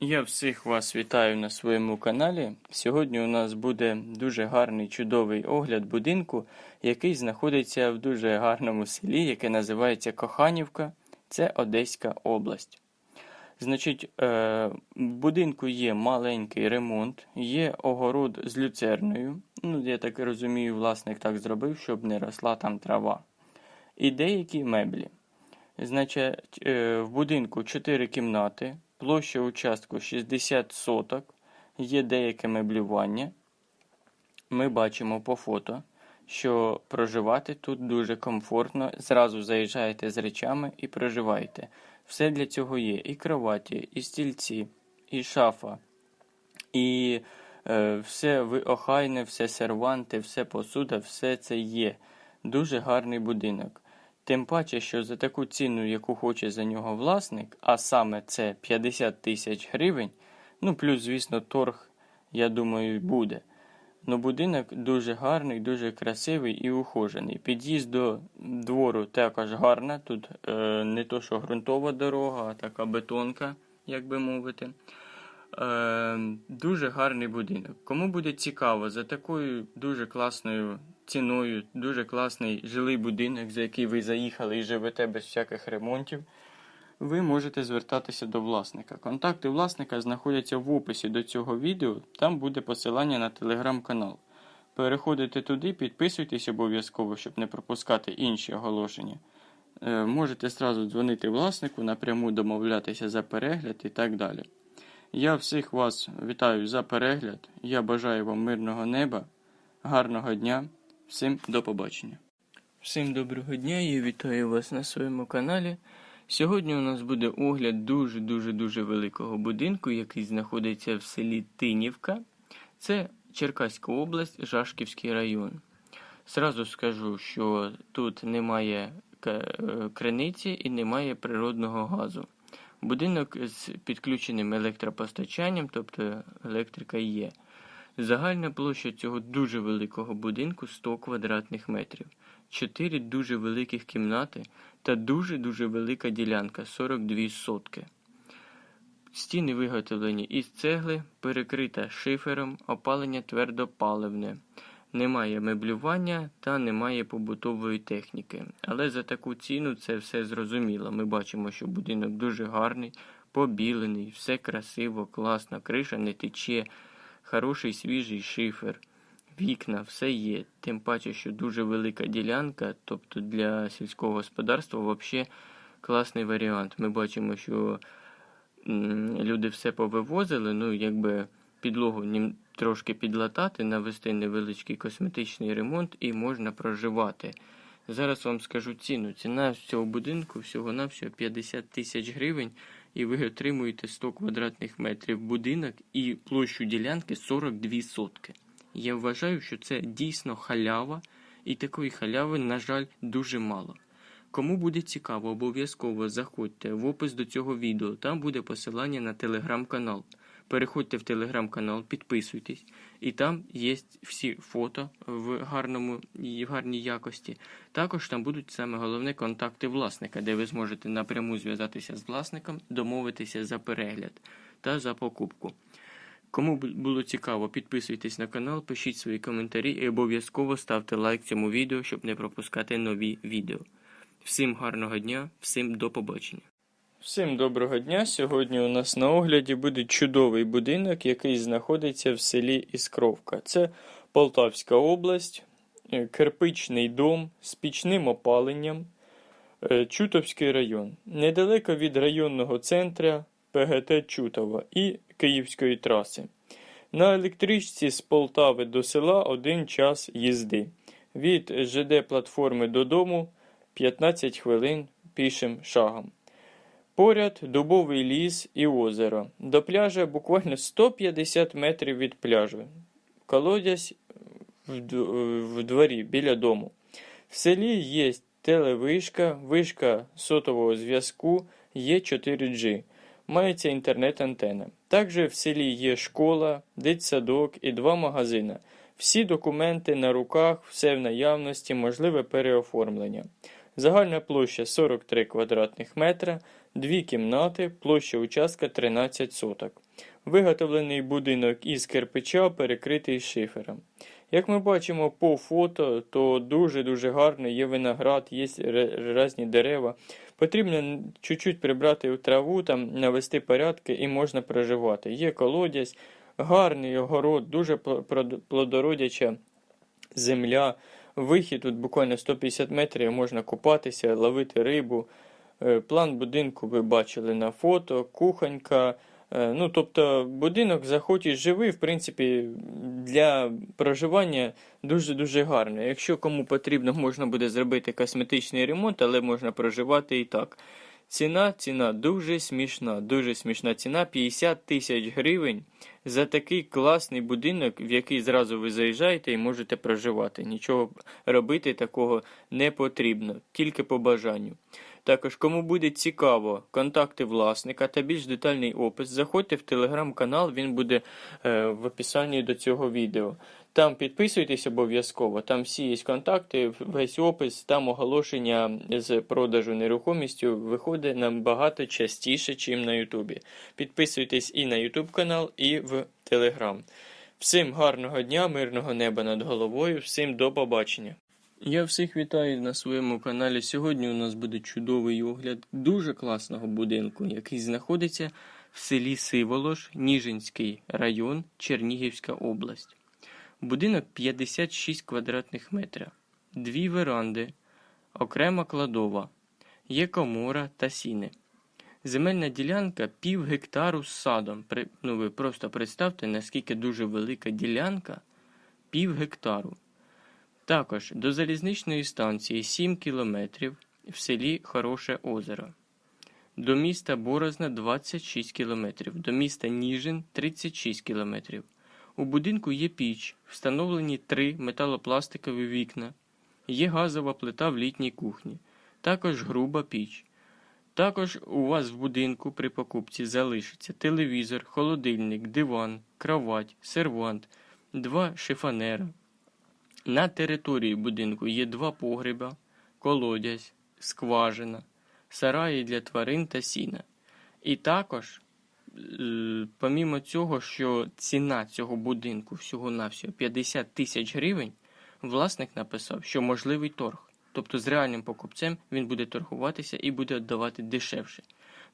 Я всіх вас вітаю на своєму каналі. Сьогодні у нас буде дуже гарний чудовий огляд будинку, який знаходиться в дуже гарному селі, яке називається Коханівка. Це Одеська область. Значить, е, в будинку є маленький ремонт, є огород з люцерною. Ну, я так розумію, власник так зробив, щоб не росла там трава. І деякі меблі. Значить, е, в будинку 4 кімнати, площа участку 60 соток, є деяке меблювання. Ми бачимо по фото, що проживати тут дуже комфортно. Зразу заїжджаєте з речами і проживаєте. Все для цього є: і кроваті, і стільці, і шафа, і е, все ви- охайне, все серванти, все посуда, все це є. Дуже гарний будинок. Тим паче, що за таку ціну, яку хоче за нього власник, а саме це 50 тисяч гривень, ну плюс, звісно, торг, я думаю, буде. Ну, будинок дуже гарний, дуже красивий і ухожений. Під'їзд до двору також гарна. Тут е, не то, що ґрунтова дорога, а така бетонка, як би мовити. Е, дуже гарний будинок. Кому буде цікаво за такою дуже класною ціною, дуже класний жилий будинок, за який ви заїхали і живете без всяких ремонтів, ви можете звертатися до власника. Контакти власника знаходяться в описі до цього відео, там буде посилання на телеграм-канал. Переходите туди, підписуйтесь обов'язково, щоб не пропускати інші оголошення. Е, Можете зразу дзвонити власнику, напряму домовлятися за перегляд і так далі. Я всіх вас вітаю за перегляд. Я бажаю вам мирного неба, гарного дня. Всім до побачення. Всім доброго дня, я вітаю вас на своєму каналі. Сьогодні у нас буде огляд дуже-дуже дуже великого будинку, який знаходиться в селі Тинівка. Це Черкаська область, Жашківський район. Зразу скажу, що тут немає е, криниці і немає природного газу. Будинок з підключеним електропостачанням, тобто електрика є. Загальна площа цього дуже великого будинку 100 квадратних метрів, 4 дуже великих кімнати та дуже-дуже велика ділянка 42 сотки. Стіни виготовлені із цегли, перекрита шифером, опалення твердопаливне. Немає меблювання та немає побутової техніки. Але за таку ціну це все зрозуміло. Ми бачимо, що будинок дуже гарний, побілений, все красиво, класно, криша не тече, хороший свіжий шифер, вікна, все є. Тим паче, що дуже велика ділянка, тобто для сільського господарства взагалі класний варіант. Ми бачимо, що люди все повивозили, ну якби підлогу трошки підлатати, навести невеличкий косметичний ремонт і можна проживати. Зараз вам скажу ціну. Ціна цього будинку всього-навсього 50 тисяч гривень, і ви отримуєте 100 квадратних метрів будинок і площу ділянки 42 сотки. Я вважаю, що це дійсно халява, і такої халяви, на жаль, дуже мало. Кому буде цікаво, обов'язково заходьте в опис до цього відео. Там буде посилання на телеграм-канал. Переходьте в телеграм-канал, підписуйтесь, і там є всі фото в гарному і в гарній якості. Також там будуть саме головне контакти власника, де ви зможете напряму зв'язатися з власником, домовитися за перегляд та за покупку. Кому було цікаво, підписуйтесь на канал, пишіть свої коментарі і обов'язково ставте лайк цьому відео, щоб не пропускати нові відео. Всім гарного дня, всім до побачення. Всім доброго дня. Сьогодні у нас на огляді буде чудовий будинок, який знаходиться в селі Іскровка. Це Полтавська область, е, кирпичний дом з пічним опаленням, е, Чутовський район. Недалеко від районного центру ПГТ Чутова і Київської траси. На електричці з Полтави до села один час їзди. Від ЖД платформи додому 15 хвилин пішим шагом. Поряд дубовий ліс і озеро. До пляжа буквально 150 метрів від пляжу. Колодязь в, в дворі біля дому. В селі є телевишка, вишка сотового зв'язку, є 4G. Мається інтернет-антена. Також в селі є школа, дитсадок і два магазини. Всі документи на руках, все в наявності, можливе переоформлення. Загальна площа 43 квадратних метра, дві кімнати, площа участка 13 соток. Виготовлений будинок із кирпича, перекритий шифером. Як ми бачимо по фото, то дуже-дуже гарно, є виноград, є різні дерева. Потрібно чуть-чуть прибрати траву, там, навести порядки і можна проживати. Є колодязь, гарний огород, дуже плодородяча земля. Вихід тут буквально 150 метрів, можна купатися, ловити рибу. Е, План будинку ви бачили на фото, кухонька. Е, Ну, тобто будинок захочеш живий, в принципі, для проживання дуже-дуже гарно. Якщо кому потрібно, можна буде зробити косметичний ремонт, але можна проживати і так. Ціна, ціна дуже смішна, дуже смішна ціна 50 тисяч гривень за такий класний будинок, в який зразу ви заїжджаєте і можете проживати. Нічого робити такого не потрібно, тільки по бажанню. Також, кому буде цікаво, контакти власника та більш детальний опис, заходьте в телеграм-канал, він буде е, в описанні до цього відео. Там підписуйтесь обов'язково, там всі є контакти, весь опис, там оголошення з продажу нерухомістю виходить набагато частіше, ніж на Ютубі. Підписуйтесь і на Ютуб канал, і в Телеграм. Всім гарного дня, мирного неба над головою, всім до побачення. Я всіх вітаю на своєму каналі. Сьогодні у нас буде чудовий огляд дуже класного будинку, який знаходиться в селі Сиволош, Ніжинський район, Чернігівська область. Будинок 56 квадратних метрів, дві веранди, окрема кладова, є комора та сіни. Земельна ділянка пів гектару з садом. Ну, ви просто представте, наскільки дуже велика ділянка пів гектару. Також до залізничної станції 7 кілометрів в селі Хороше озеро. До міста Борозна 26 кілометрів, до міста Ніжин 36 кілометрів. У будинку є піч, встановлені три металопластикові вікна, є газова плита в літній кухні, також груба піч. Також у вас в будинку при покупці залишиться телевізор, холодильник, диван, кровать, сервант, два шифонера. На території будинку є два погреба, колодязь, скважина, сараї для тварин та сіна. І також, е, помімо цього, що ціна цього будинку всього-навсього 50 тисяч гривень, власник написав, що можливий торг. Тобто з реальним покупцем він буде торгуватися і буде віддавати дешевше.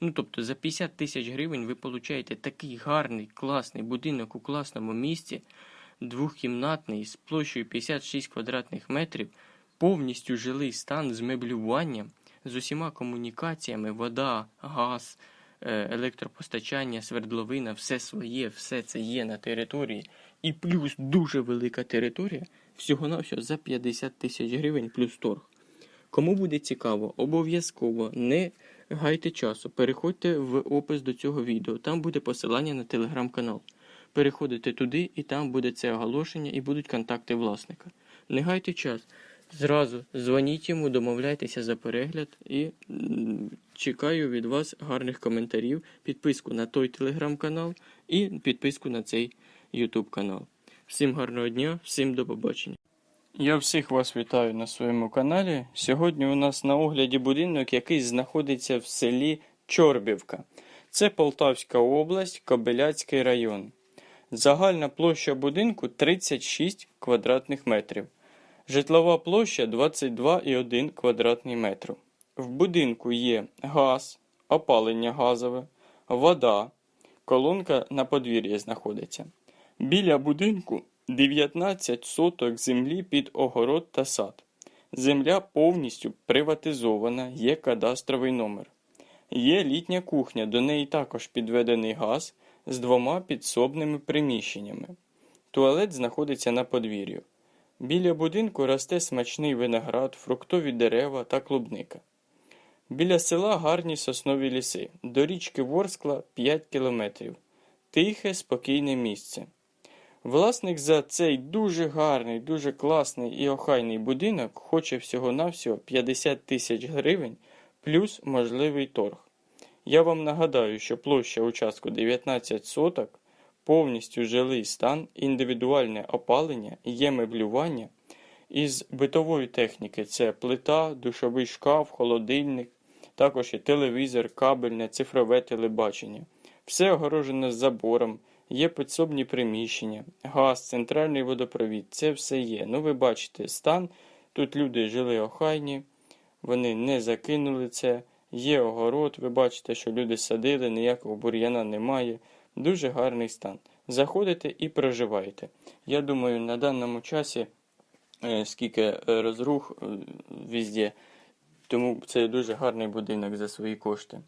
Ну тобто за 50 тисяч гривень ви получаєте такий гарний, класний будинок у класному місці, двохкімнатний з площею 56 квадратних метрів, повністю жилий стан з меблюванням, з усіма комунікаціями, вода, газ, е, електропостачання, свердловина, все своє, все це є на території. І плюс дуже велика територія, всього-навсього за 50 тисяч гривень плюс торг. Кому буде цікаво, обов'язково не гайте часу. Переходьте в опис до цього відео. Там буде посилання на телеграм-канал. Переходите туди, і там буде це оголошення, і будуть контакти власника. Не гайте час. Зразу дзвоніть йому, домовляйтеся за перегляд і чекаю від вас гарних коментарів, підписку на той телеграм-канал і підписку на цей ютуб канал. Всім гарного дня, всім до побачення. Я всіх вас вітаю на своєму каналі. Сьогодні у нас на огляді будинок, який знаходиться в селі Чорбівка. Це Полтавська область, Кобиляцький район. Загальна площа будинку 36 квадратних метрів. Житлова площа 22,1 квадратний метр. В будинку є газ, опалення газове, вода, колонка на подвір'ї знаходиться. Біля будинку 19 соток землі під огород та сад. Земля повністю приватизована, є кадастровий номер. Є літня кухня, до неї також підведений газ з двома підсобними приміщеннями. Туалет знаходиться на подвір'ю. Біля будинку росте смачний виноград, фруктові дерева та клубника. Біля села гарні соснові ліси. До річки Ворскла 5 кілометрів. Тихе, спокійне місце. Власник за цей дуже гарний, дуже класний і охайний будинок хоче всього-навсього 50 тисяч гривень плюс можливий торг. Я вам нагадаю, що площа участку 19 соток, повністю жилий стан, індивідуальне опалення, є меблювання. Із битової техніки це плита, душовий шкаф, холодильник, також є телевізор, кабельне, цифрове телебачення. Все огорожено забором, є підсобні приміщення, газ, центральний водопровід. Це все є. Ну, ви бачите стан. Тут люди жили охайні, вони не закинули це. Є огород, ви бачите, що люди садили, ніякого бур'яна немає. Дуже гарний стан. Заходите і проживаєте. Я думаю, на даному часі, е, скільки е, розрух е, везде, тому це дуже гарний будинок за свої кошти.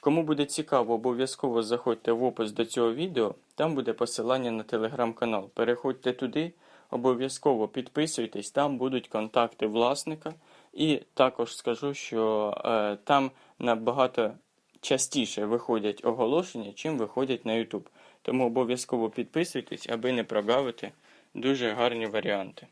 Кому буде цікаво, обов'язково заходьте в опис до цього відео, там буде посилання на телеграм-канал. Переходьте туди, обов'язково підписуйтесь, там будуть контакти власника. І також скажу, що е, там набагато частіше виходять оголошення, чим виходять на YouTube. Тому обов'язково підписуйтесь, аби не прогавити дуже гарні варіанти.